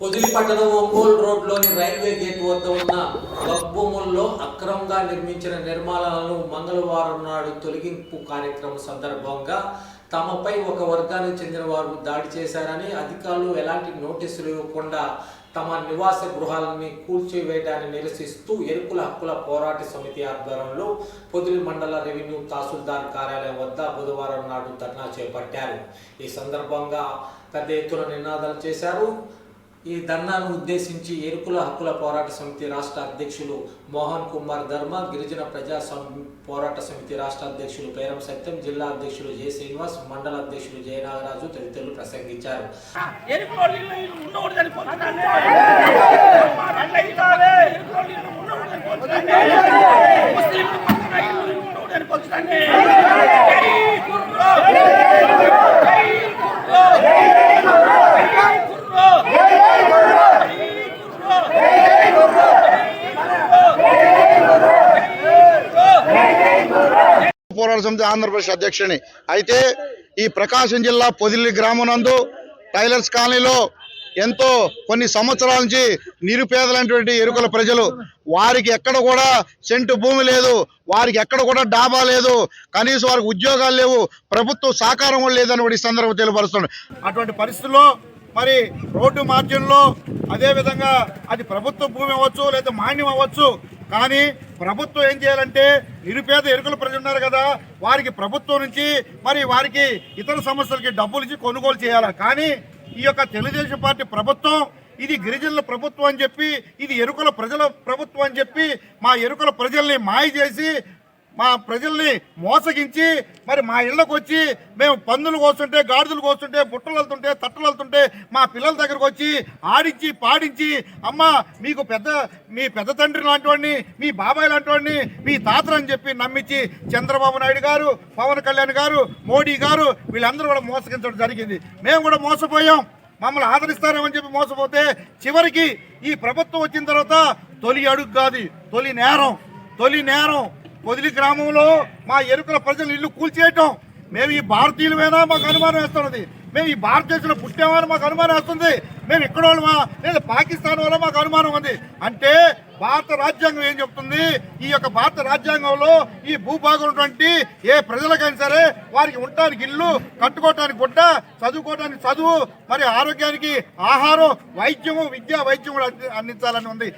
పొదిలి పట్టణం ఒంగోలు రోడ్లోని railway gate వద్ద ఉన్న భూముల్లో అక్రమంగా నిర్మించిన నిర్మాణాలను మంగళవారం నాడు తొలగింపు కార్యక్రమం సందర్భంగా తమపై ఒక వర్గానికి చెందిన వారు దాడి చేశారని అధికారులు ఎలాంటి నోటీసులు ఇవ్వకుండా తమ నివాస గృహాలని కూల్చివేయడాన్ని నిరసిస్తూ ఎరుకుల హక్కుల పోరాట సమితి ఆధ్వర్యంలో పొదిలి మండల రెవెన్యూ తహసీల్దార్ కార్యాలయం వద్ద బుధవారం నాడు ధర్నా చేపట్టారు. ఈ సందర్భంగా పెద్ద ఎత్తున నినాదాలు చేశారు. ఈ ధర్నాను ఉద్దేశించి ఎరుకుల హక్కుల పోరాట సమితి రాష్ట్ర అధ్యక్షులు మోహన్ కుమార్ ధర్మ గిరిజన ప్రజా పోరాట సమితి రాష్ట్ర అధ్యక్షులు పేరం సత్యం జిల్లా అధ్యక్షులు జె శ్రీనివాస్ మండల అధ్యక్షులు జయనాగరాజు తదితరులు ప్రసంగించారు. ఎరుకోళ్ళు ఉండకూడదని పోతున్నాను ముస్లింలు పక్కన ఇల్లు ఉండకూడదని పోతున్నాను జై గుర్రో జై గుర్రో జై గుర్రో పోరాట సమితి ఆంధ్రప్రదేశ్ అధ్యక్షుని అయితే ఈ ప్రకాశం జిల్లా పొదిలి గ్రామం నందు టైలర్స్ కాలనీలో ఎంతో కొన్ని సంవత్సరాల నుంచి నిరుపేదలైనటువంటి ఎరుకల ప్రజలు వారికి ఎక్కడ కూడా సెంటు భూమి లేదు వారికి ఎక్కడ కూడా డాబా లేదు కనీసం వారికి ఉద్యోగాలు లేవు ప్రభుత్వం సహకారం కూడా లేదని కూడా ఈ సందర్భం తెలియపరుస్తుంది అటువంటి పరిస్థితుల్లో మరి రోడ్డు మార్జిన్లో అదేవిధంగా అది ప్రభుత్వ భూమి అవ్వచ్చు లేదా మాన్యం అవ్వచ్చు కానీ ప్రభుత్వం ఏం చేయాలంటే నిరుపేద ఎరుకలు ప్రజలు ఉన్నారు కదా వారికి ప్రభుత్వం నుంచి మరి వారికి ఇతర సమస్యలకి డబ్బులు ఇచ్చి కొనుగోలు చేయాలి? కానీ ఈ యొక్క తెలుగుదేశం పార్టీ ప్రభుత్వం ఇది గిరిజనుల ప్రభుత్వం అని చెప్పి ఇది ఎరుకల ప్రజల ప్రభుత్వం అని చెప్పి మా ఎరుకల ప్రజల్ని మాయ చేసి మా ప్రజల్ని మోసగించి మరి మా ఇళ్ళకు వచ్చి మేము పందులు కోస్తుంటే గాడిదలు కోస్తుంటే బుట్టలు వెళ్తుంటే తట్టలు వెళ్తుంటే మా పిల్లల దగ్గరకు వచ్చి ఆడించి పాడించి అమ్మ మీకు పెద్ద మీ పెద్ద తండ్రి లాంటివాడిని మీ బాబాయ్ లాంటివాడిని మీ తాతలు అని చెప్పి నమ్మించి చంద్రబాబు నాయుడు గారు పవన్ కళ్యాణ్ గారు మోడీ గారు వీళ్ళందరూ కూడా మోసగించడం జరిగింది. మేము కూడా మోసపోయాం. మమ్మల్ని ఆదరిస్తారేమని చెప్పి మోసపోతే చివరికి ఈ ప్రభుత్వం వచ్చిన తర్వాత తొలి అడుగు కాదు తొలి నేరం తొలి నేరం. పొదిలి గ్రామంలో మా ఎరుకల ప్రజలు ఇల్లు కూల్చేయటం. మేము ఈ భారతీయులమేనా మాకు అనుమానం వేస్తున్నది. మేము ఈ భారతదేశంలో పుట్టామని మాకు అనుమానం వేస్తుంది. మేము ఇక్కడ వాళ్ళమా లేదా పాకిస్తాన్ వాళ్ళ మాకు అనుమానం ఉంది. అంటే భారత రాజ్యాంగం ఏం చెప్తుంది? ఈ యొక్క భారత రాజ్యాంగంలో ఈ భూభాగం ఉన్నటువంటి ఏ ప్రజలకైనా సరే వారికి ఉండటానికి ఇల్లు కట్టుకోవటానికి గుడ్డ చదువుకోవటానికి చదువు మరి ఆరోగ్యానికి ఆహారం వైద్యము విద్యా వైద్యం కూడా అంది- అందించాలని ఉంది.